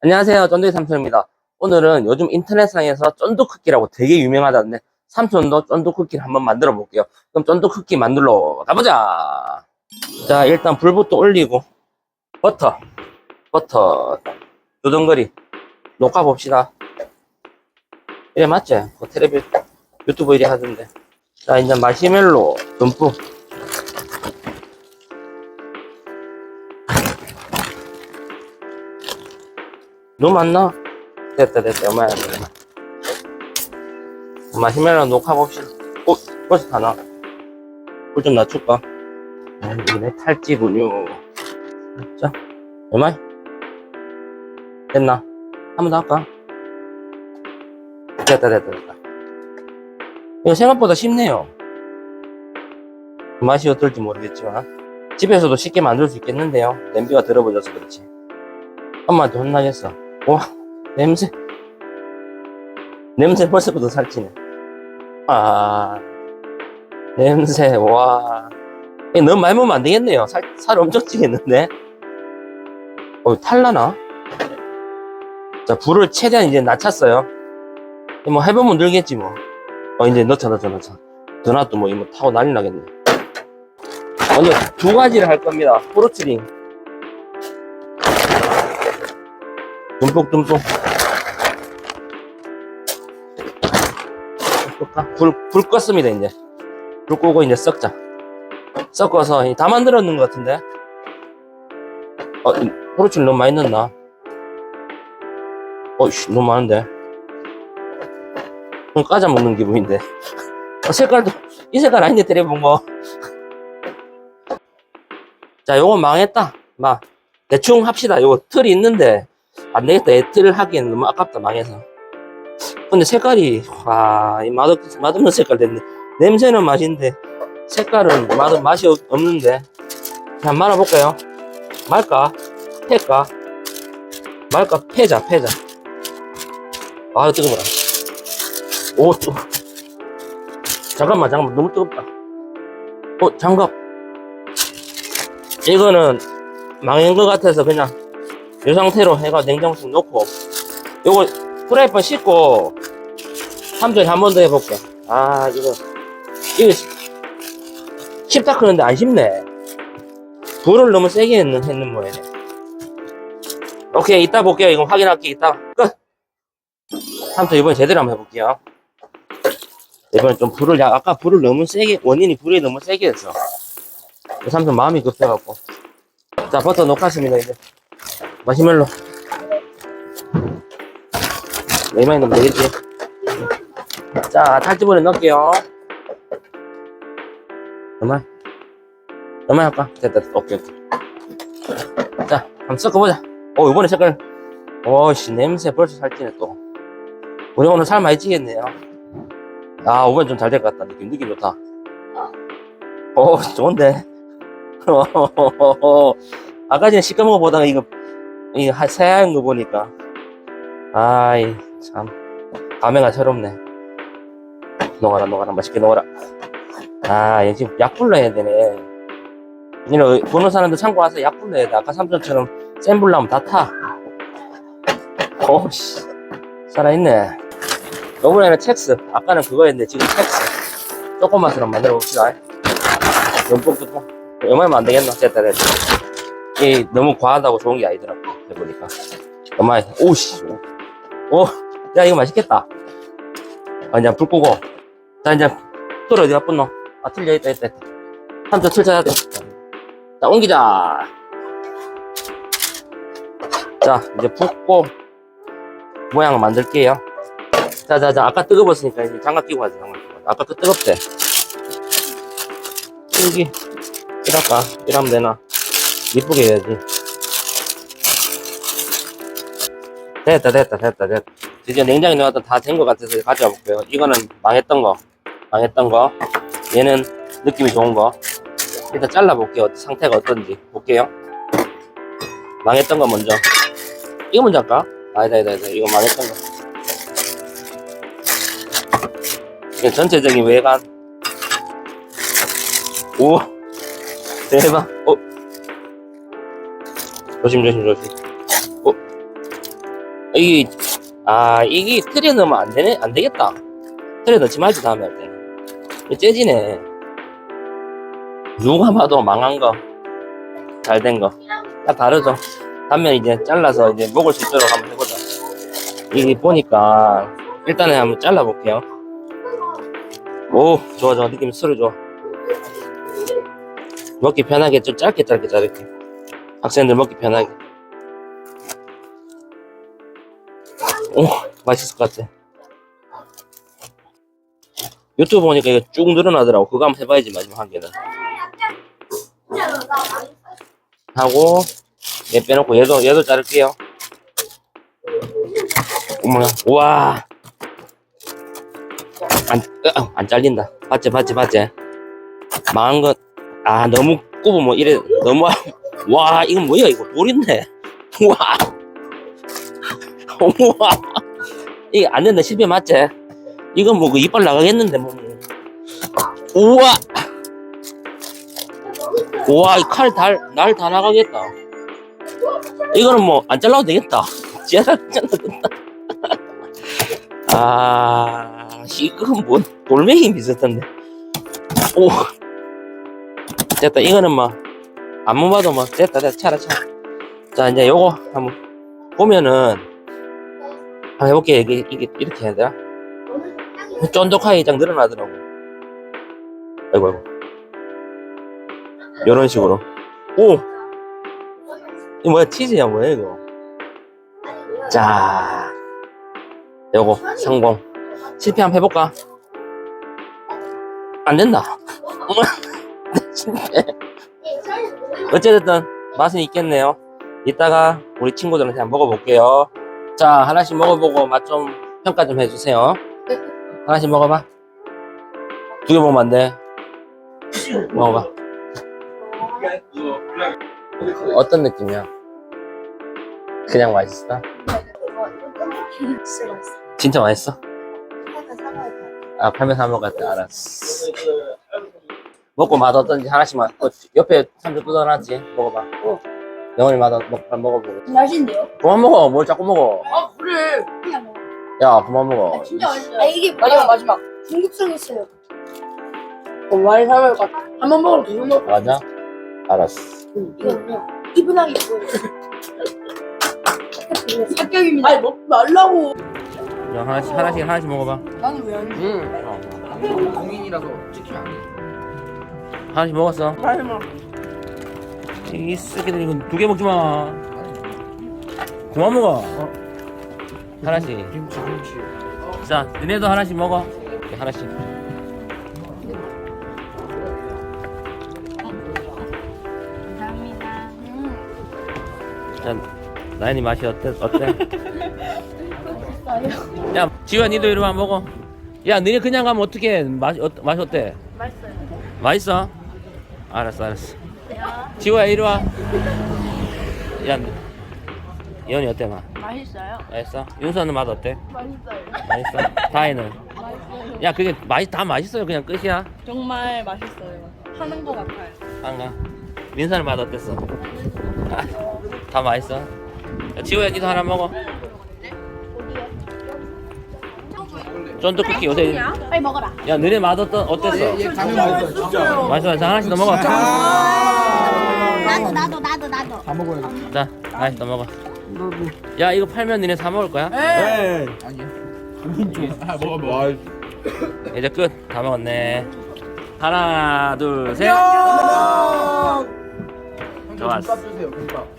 안녕하세요. 쫀득이 삼촌입니다. 오늘은 요즘 인터넷상에서 쫀득 쿠키라고 되게 유명하다는데 삼촌도 쫀득 쿠키를 한번 만들어 볼게요. 그럼 쫀득 쿠키 만들러 가보자. 자, 일단 불부터 올리고 버터, 버터 두덩거리 녹화 봅시다. 이래 맞지? 그 텔레비 유튜브 이래 하던데. 자, 이제 마시멜로 듬뿍. 너무 많나? 됐다, 됐다. 얼마야, 얼마. 마시멜로 녹화 봅시다. 어, 벌써 다 나. 불좀 낮출까? 아, 이게 탈지군요. 자, 얼마? 됐나? 한 번 더 할까? 됐다, 됐다, 됐다. 이거 생각보다 쉽네요. 맛이 어떨지 모르겠지만. 집에서도 쉽게 만들 수 있겠는데요. 냄비가 들어버려서 그렇지. 엄마한테 혼나겠어. 와, 냄새. 냄새 벌써부터 살찌네. 아, 냄새, 와. 이거 너무 많이 먹으면 안 되겠네요. 살, 살 엄청 찌겠는데? 어, 탈라나? 자, 불을 최대한 이제 낮췄어요. 뭐 해보면 늘겠지 뭐. 어, 이제 넣자, 넣자, 넣자. 더 놔도 뭐, 이거 타고 난리 나겠네. 오늘 두 가지를 할 겁니다. 프로츠링. 듬뿍듬뿍. 듬뿍 불, 불 껐습니다, 이제. 불 끄고 이제 섞자. 섞어서 이다 만들었는 것 같은데. 어, 이 프로츠링 너무 많이 넣었나? 어이씨, 너무 많은데. 그럼 까자 먹는 기분인데. 어, 색깔도, 이 색깔 아닌데, 때려본 거. 자, 요거 망했다. 막, 대충 합시다. 요거 틀이 있는데, 안 되겠다. 애틀을 하기엔 너무 아깝다, 망해서. 근데 색깔이, 와, 이 맛없, 맛없는 색깔 됐네. 냄새는 맛인데, 색깔은 맛, 맛이 없, 없는데. 자, 말아볼까요? 말까? 패까? 말까? 패자, 패자. 아, 뜨거워라. 오, 뜨거 잠깐만, 잠깐만. 너무 뜨겁다. 어, 장갑. 이거는 망한 것 같아서 그냥 이 상태로 해가 냉장고에 넣고 요거 프라이팬 씻고 삼촌이 한번 더 해볼게. 아 이거 이거 쉽다 크는데 안 쉽네. 불을 너무 세게 했는, 했는 모양이네. 오케이 이따 볼게요. 이거 확인할게 이따. 끝! 삼촌 이번에 제대로 한번 해볼게요. 이번에 좀 불을 야- 아까 불을 너무 세게 원인이 불이 너무 세게 했어 삼촌 마음이 급해갖고. 자, 버터 녹았습니다, 이제. 마시멜로. 이만히 넣으면 되겠지. 자, 탈지번에 넣을게요. 얼마? 얼마 할까? 됐다. 오케이, 오케이. 자, 한번 섞어보자. 오, 이번에 색깔. 오씨, 냄새 벌써 살찌네, 또. 우리 오늘 살 많이 찌겠네요. 아, 이번 좀잘 될 것 같다. 느낌, 느낌 좋다. 오, 좋은데. 아까 전에 시꺼먼 거 보다가 이거, 이거 하- 새하얀 거 보니까. 아이, 참. 감회가 새롭네. 녹아라, 녹아라. 맛있게 녹아라. 아, 얘 지금 약 불러야 되네. 이런, 보는 사람들 참고하세요. 약 불러야 돼. 아까 삼촌처럼 센 불 나면 다 타. 오씨. 살아있네. 요번에는 첵스. 아까는 그거였는데 지금 첵스. 좀 만들어 봅시다. 연봉 얼마면 안 되겠나? 됐다. 이 너무 과하다고 좋은 게 아니더라고. 해보니까. 얼마, 오씨. 오, 야, 이거 맛있겠다. 아, 이제 불 끄고. 자, 이제, 또 어디 가 뿐노? 아, 틀려 있다, 있다, 있다. 한점 틀쳐야 돼. 자, 옮기자. 자, 이제 붓고, 모양을 만들게요. 자, 자, 자, 아까 뜨거웠으니까 이제 장갑 끼고 가자, 장갑 끼고. 아까 그 뜨겁대. 여기. 이럴까? 이러면 되나? 이쁘게 해야지. 됐다, 됐다, 됐다, 됐다. 드디어 냉장고에 넣었던 다 된 것 같아서 가져와 볼게요. 이거는 망했던 거. 망했던 거. 얘는 느낌이 좋은 거. 일단 잘라 볼게요. 상태가 어떤지. 볼게요. 망했던 거 먼저. 이거 먼저 할까? 아니다, 아니다, 아니다. 이거 망했던 거. 이게 전체적인 외관. 오! 대박. 어. 조심, 조심, 조심. 어. 이게 아 이게 틀에 넣으면 안 되네 안 되겠다. 틀에 넣지 말지 다음에 할 때. 째지네. 누가 봐도 망한 거. 잘 된 거. 다 다르죠. 단면 이제 잘라서 이제 먹을 수 있도록 한번 해보자. 이게 보니까 일단은 한번 잘라 볼게요. 오 좋아 좋아. 느낌 소리 좋아 먹기 편하게 좀 짧게 짧게 자를게. 학생들 먹기 편하게 오 맛있을 것 같아. 유튜브 보니까 이거 쭉 늘어나더라고. 그거 한번 해봐야지 마지막 한 개는. 하고 얘 빼놓고 얘도 얘도 자를게요. 어머나 우와. 안, 으, 안 잘린다. 봤지 봤지 봤지? 망한 것아 너무 굽으면 이래 너무 와 이건 뭐야 이거? 돌인데? 우와 우와. 이게 안 된다 실패 맞지? 이건 뭐 그 이빨 나가겠는데 뭐. 우와. 우와 이 칼 달 날 다 나가겠다. 이거는 뭐 안 잘라도 되겠다. 잘라도 된다. 아 이건 뭐 돌멩이 비슷한데. 오. 됐다 이거는 뭐 안무 봐도 뭐 됐다 됐다. 차라 차라. 자 이제 요거 한번 보면은 한번 해볼게. 이게, 이게 이렇게 해야 되나? 쫀득하게 딱 늘어나더라고. 아이고 아이고. 요런 식으로. 오! 이거 뭐야? 치즈야 뭐야 이거? 자. 요거 성공. 실패 한번 해볼까? 안 된다. 실패 어쨌든 맛은 있겠네요. 이따가 우리 친구들한테 한번 먹어볼게요 자 하나씩 먹어보고 맛 좀 평가 좀 해주세요. 하나씩 먹어봐. 두 개 먹으면 안 돼. 먹어봐. 어떤 느낌이야? 그냥 맛있어? 진짜 맛있어? 아 팔면 사 먹었다 알았어. 먹고 맛 어떤지 하나씩만 어, 옆에 삼겹 뜯어놨지. 먹어봐 영원히 맛 어- 먹, 먹어보고. 맛있는데요? 그만 먹어. 뭘 자꾸 먹어. 아 그래. 그냥 먹어. 야 그만 먹어. 진짜 맛있어요. 아 이게 마지막 마지막. 중국성 있어요. 어, 많이 사먹을 것 같아. 한 번 먹으면 계속 먹을 것 맞아? 알았어. 이거 그냥 이분하게 보여 사격입니다. 아니 먹지 말라고. 야, 하나씩 하나씩 하나씩 먹어봐. 나는 왜안 줘? 응. 공인이라서 찍히면 안 돼. 하나씩 먹었어. 빨리 먹어 이 새끼들 이거 두 개 먹지 마 그만 먹어 어. 하나씩 김치 김치. 자 너네도 하나씩 먹어 이렇게 하나씩 감사합니다 자 나연이 맛이 어때? 어때? 야 지우야 니도 이리 와 먹어 야 너네 그냥 가면 어떡해 맛이, 어, 맛이 어때? 맛있어요 맛있어? 알았어 알았어 지우야 이리 와야 예원이 어때 맛? 맛있어요 맛있어? 윤서는 맛 어때? 맛있어요 맛있어? 다혜는? 맛있어요 야 그게 맛이 다 맛있어요 그냥 끝이야 정말 맛있어요 하는 것 같아요 안가 민서는 맛 어땠어? 다 맛있어? 야, 지호야 니도 하나 먹어 쫀득 쿠키 요새 빨리 먹어라 야 너네 맛 어떠, 어땠어? 얘 가면 맛있어 진짜. 맛있어 자 하나씩 더 먹어 나도 다 먹어야 돼. 자더 먹어 야 이거 팔면 니네 사 먹을 거야? 아니야. 아 먹어 먹어. 이제 끝 다 먹었네 하나 둘 셋 좋았어. 김밥 주세요 김밥.